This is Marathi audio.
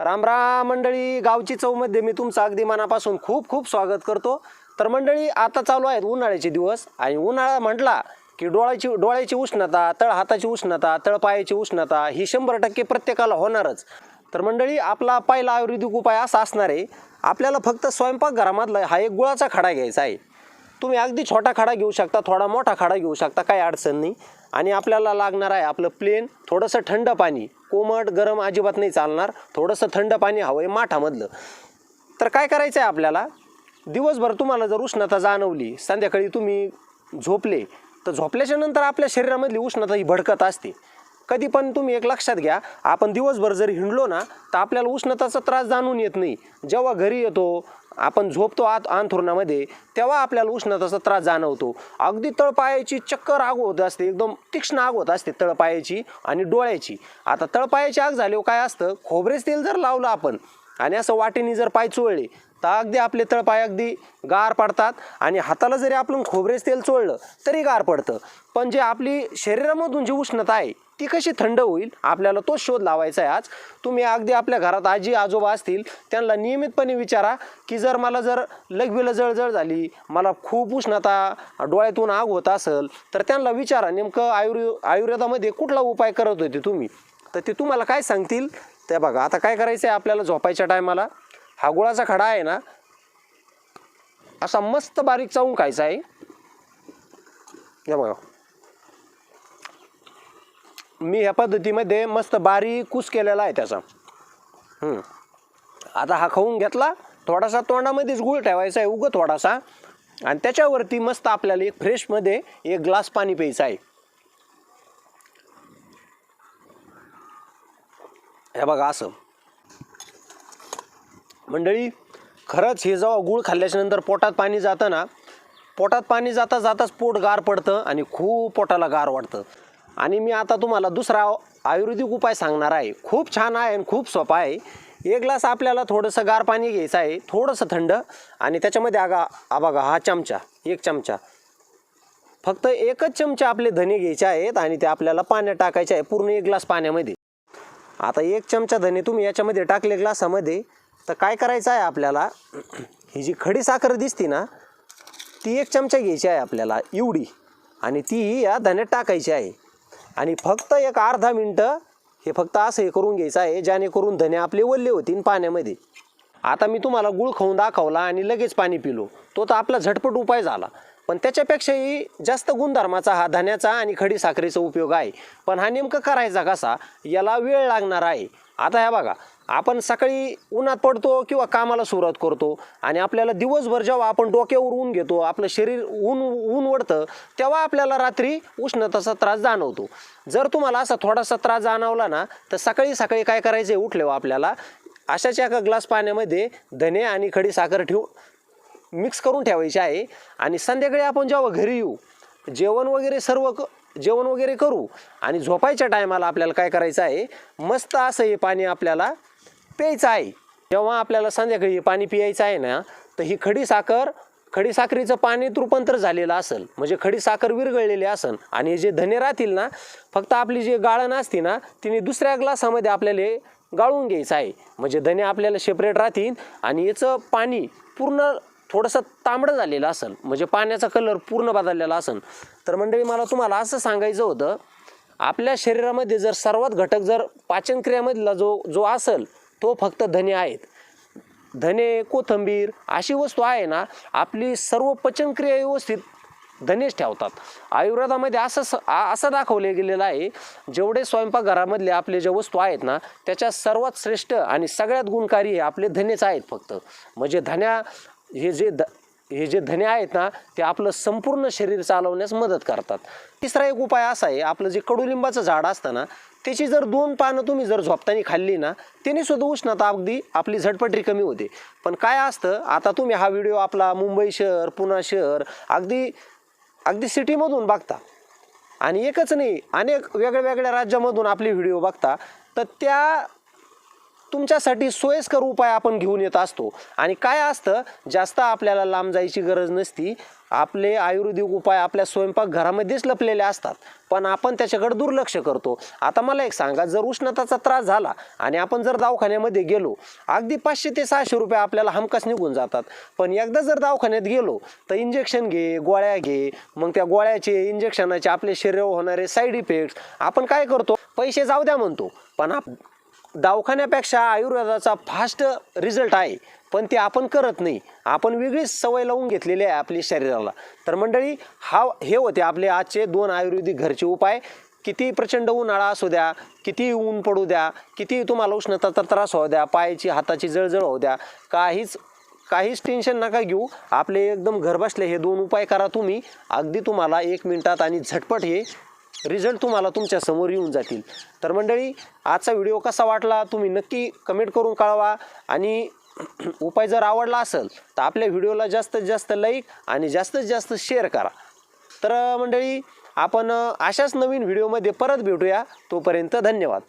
रामराम मंडळी गावची चौमध्ये मी तुमचं अगदी मनापासून खूप खूप स्वागत करतो. तर मंडळी आता चालू आहेत उन्हाळ्याचे दिवस आणि उन्हाळा म्हटला की डोळ्याची डोळ्याची उष्णता तळ हाताची उष्णता तळपायाची उष्णता ही शंभर टक्के प्रत्येकाला होणारच. तर मंडळी आपला पहिला आयुर्वेदिक उपाय असा असणार आहे. आपल्याला फक्त स्वयंपाकघरामधला हा एक गुळाचा खडा घ्यायचा आहे. तुम्ही अगदी छोटा खडा घेऊ शकता थोडा मोठा खडा घेऊ शकता काही अडचण नाही. आणि आपल्याला लागणार आहे आपलं प्लेन थोडंसं थंड पाणी. कोमट गरम अजिबात नाही चालणार. थोडंसं थंड पाणी हवं आहे माठामधलं. तर काय करायचं आहे आपल्याला? दिवसभर तुम्हाला जर उष्णता जाणवली संध्याकाळी तुम्ही झोपले तर झोपल्याच्या नंतर आपल्या शरीरामधली उष्णता ही भडकत असते. कधी पण तुम्ही एक लक्षात घ्या आपण दिवसभर जर हिंडलो ना तर आपल्याला उष्णताचा त्रास जाणून येत नाही. जेव्हा घरी येतो आपण झोपतो आत अंथरुणामध्ये तेव्हा आपल्याला उष्णताचा त्रास जाणवतो. अगदी तळपायाची चक्कर आग होत असते एकदम तीक्ष्ण आग होत असते तळपायाची आणि डोळ्याची. आता तळपायाची आग झाल्यावर काय असतं खोबरेच तेल जर लावलं आपण आणि असं वाटेने जर पाय चोळले तर अगदी आपले तळपाय अगदी गार पडतात आणि हाताला जरी आपण खोबरेच तेल चोळलं तरी गार पडतं. पण जे आपली शरीरामधून जी उष्णता आहे ती कशी थंड होईल आपल्याला तोच शोध लावायचा आहे आज. तुम्ही अगदी आपल्या घरात आजी आजोबा असतील त्यांना नियमितपणे विचारा की जर मला जर लघवीला जळजळ झाली मला खूप उष्णता डोळ्यातून आग होत असेल तर त्यांना विचारा नेमकं आयुर्वे आयुर्वेदामध्ये कुठला उपाय करत होते तुम्ही? तर ते तुम्हाला काय सांगतील? ते बघा आता काय करायचं आहे आपल्याला झोपायच्या टायमाला? हा गुळाचा खडा आहे ना असा मस्त बारीक चावून खायचा आहे. या बघा. मी ह्या पद्धतीमध्ये मस्त बारीक कुस केलेला आहे त्याचा. आता हा खाऊन घेतला थोडासा तोंडामध्येच गुळ ठेवायचा आहे उगं थोडासा. आणि त्याच्यावरती मस्त आपल्याला एक फ्रेशमध्ये एक ग्लास पाणी प्यायचं आहे. हे बघा असं. मंडळी खरंच हे जेव्हा गुळ खाल्ल्याच्यानंतर पोटात पाणी जातं ना पोटात पाणी जाता जाताच पोट गार पडतं आणि खूप पोटाला गार वाटतं. आणि मी आता तुम्हाला दुसरा आयुर्वेदिक उपाय सांगणार आहे. खूप छान आहे आणि खूप सोपा आहे. एक ग्लास आपल्याला थोडंसं गार पाणी घ्यायचं आहे थोडंसं थंड आणि त्याच्यामध्ये आगा आबागा हा चमचा एक चमचा. फक्त एकच चमचा आपले धने घ्यायचे आहेत आणि ते आपल्याला पाण्यात टाकायचे आहे पूर्ण एक ग्लास पाण्यामध्ये. आता एक चमचा धने तुम्ही याच्यामध्ये टाकले ग्लासामध्ये. तर काय करायचं आहे आपल्याला? ही जी खडी साखर दिसती ना ती एक चमचा घ्यायची आहे आपल्याला एवढी. आणि ती या धण्यात टाकायची आहे. आणि फक्त एक अर्धा मिनटं हे फक्त असं हे करून घ्यायचं आहे जेणेकरून धने आपले वल्ले होतील पाण्यामध्ये. आता मी तुम्हाला गुळ खाऊन दाखवला आणि लगेच पाणी पिलो. तो तर आपला झटपट उपाय झाला. पण त्याच्यापेक्षाही जास्त गुणधर्माचा हा धण्याचा आणि खडी साखरेचा उपयोग आहे. पण हा नेमकं करायचा कसा? याला वेळ लागणार आहे. आता ह्या बघा आपण सकाळी उन्हात पडतो किंवा कामाला सुरुवात करतो आणि आपल्याला दिवसभर जेव्हा आपण डोक्यावर ऊन घेतो आपलं शरीर ऊन ऊन वडतं तेव्हा आपल्याला रात्री उष्णताचा त्रास जाणवतो. जर तुम्हाला असा थोडासा त्रास जाणवला ना तर सकाळी सकाळी काय करायचं आहे? उठल्यावर आपल्याला अशाच एका ग्लास पाण्यामध्ये धने आणि खडी साखर ठेवू मिक्स करून ठेवायचे आहे. आणि संध्याकाळी आपण जेव्हा घरी येऊ जेवण वगैरे सर्व क जेवण वगैरे करू आणि झोपायच्या टायमाला आपल्याला काय करायचं आहे मस्त असं हे पाणी आपल्याला प्यायचं आहे. जेव्हा आपल्याला संध्याकाळी हे पाणी पियायचं आहे ना तर ही खडी साखर खडी साखरेचं पाण्यात रूपांतर झालेलं असेल. म्हणजे खडी साखर विरघळलेली असेल. आणि हे जे धने राहतील ना फक्त आपली जी गाळण असते ना तिने दुसऱ्या ग्लासामध्ये आपल्याला गाळून घ्यायचं आहे. म्हणजे धने आपल्याला सेपरेट राहतील आणि याचं पाणी पूर्ण थोडंसं तांबडं झालेलं असेल म्हणजे पाण्याचा कलर पूर्ण बदललेला असेल तर मंडळी मला तुम्हाला असं सांगायचं होतं आपल्या शरीरामध्ये जर सर्वात घटक जर पाचनक्रियामधला जो जो असेल तो फक्त धने आहेत. धने कोथंबीर अशी वस्तू आहे ना आपली सर्व पचनक्रिया व्यवस्थित धनेच ठेवतात. आयुर्वेदामध्ये असं स- असं दाखवले गेलेलं आहे जेवढे स्वयंपाकघरामधले आपले ज्या वस्तू आहेत ना त्याच्या सर्वात श्रेष्ठ आणि सगळ्यात गुणकारी हे आपले धनेच आहेत फक्त. म्हणजे धन्या हे जे द हे जे धने आहेत ना ते आपलं संपूर्ण शरीर चालवण्यास मदत करतात. तिसरा एक उपाय असा आहे आपलं जे कडुलिंबाचं झाड असतं ना त्याची जर दोन पानं तुम्ही जर झोपताना खाल्ली ना त्याने सुद्धा उष्णता अगदी आपली झटपटरी कमी होते. पण काय असतं आता तुम्ही हा व्हिडिओ आपला मुंबई शहर पुणे शहर अगदी अगदी सिटीमधून बघता. आणि एकच नाही अनेक वेगळ्या वेगळ्या राज्यामधून आपले व्हिडिओ बघता तर त्या तुमच्यासाठी सोयीस्कर उपाय आपण घेऊन येत असतो. आणि काय असतं जास्त आपल्याला लांब जायची गरज नसती. आपले आयुर्वेदिक उपाय आपल्या स्वयंपाकघरामध्येच लपलेले असतात. पण आपण त्याच्याकडे दुर्लक्ष करतो. आता मला एक सांगा जर उष्णताचा त्रास झाला आणि आपण जर दवाखान्यामध्ये गेलो अगदी पाचशे ते सहाशे रुपये आपल्याला हमखास निघून जातात. पण एकदा जर दवाखान्यात गेलो तर इंजेक्शन घे गोळ्या घे मग त्या गोळ्याचे इंजेक्शनाचे आपले शरीरावर होणारे साईड इफेक्ट्स आपण काय करतो? पैसे जाऊ द्या म्हणतो. पण आप दवाखान्यापेक्षा आयुर्वेदाचा फास्ट रिझल्ट आहे. पण ते आपण करत नाही. आपण वेगळीच सवय लावून घेतलेली आहे आपल्या शरीराला. तर मंडळी हा हे होते आपले आजचे दोन आयुर्वेदिक घरचे उपाय. किती प्रचंड उन्हाळा असू द्या किती ऊन पडू द्या किती तुम्हाला उष्णता तर त्रास होऊ द्या पायाची हाताची जळजळ होऊ द्या काहीच काहीच टेन्शन नका घेऊ. आपले एकदम घरबसले हे दोन उपाय करा तुम्ही. अगदी तुम्हाला एक मिनटात आणि झटपट हे रिझल्ट तुम्हाला तुमच्यासमोर येऊन जातील. तर मंडळी आजचा व्हिडिओ कसा वाटला तुम्ही नक्की कमेंट करून कळवा. आणि उपाय जर आवडला असेल तर आपल्या व्हिडिओला जास्तीत जास्त लाईक आणि जास्तीत जास्त शेअर करा. तर मंडळी आपण अशाच नवीन व्हिडिओमध्ये परत भेटूया. तोपर्यंत धन्यवाद.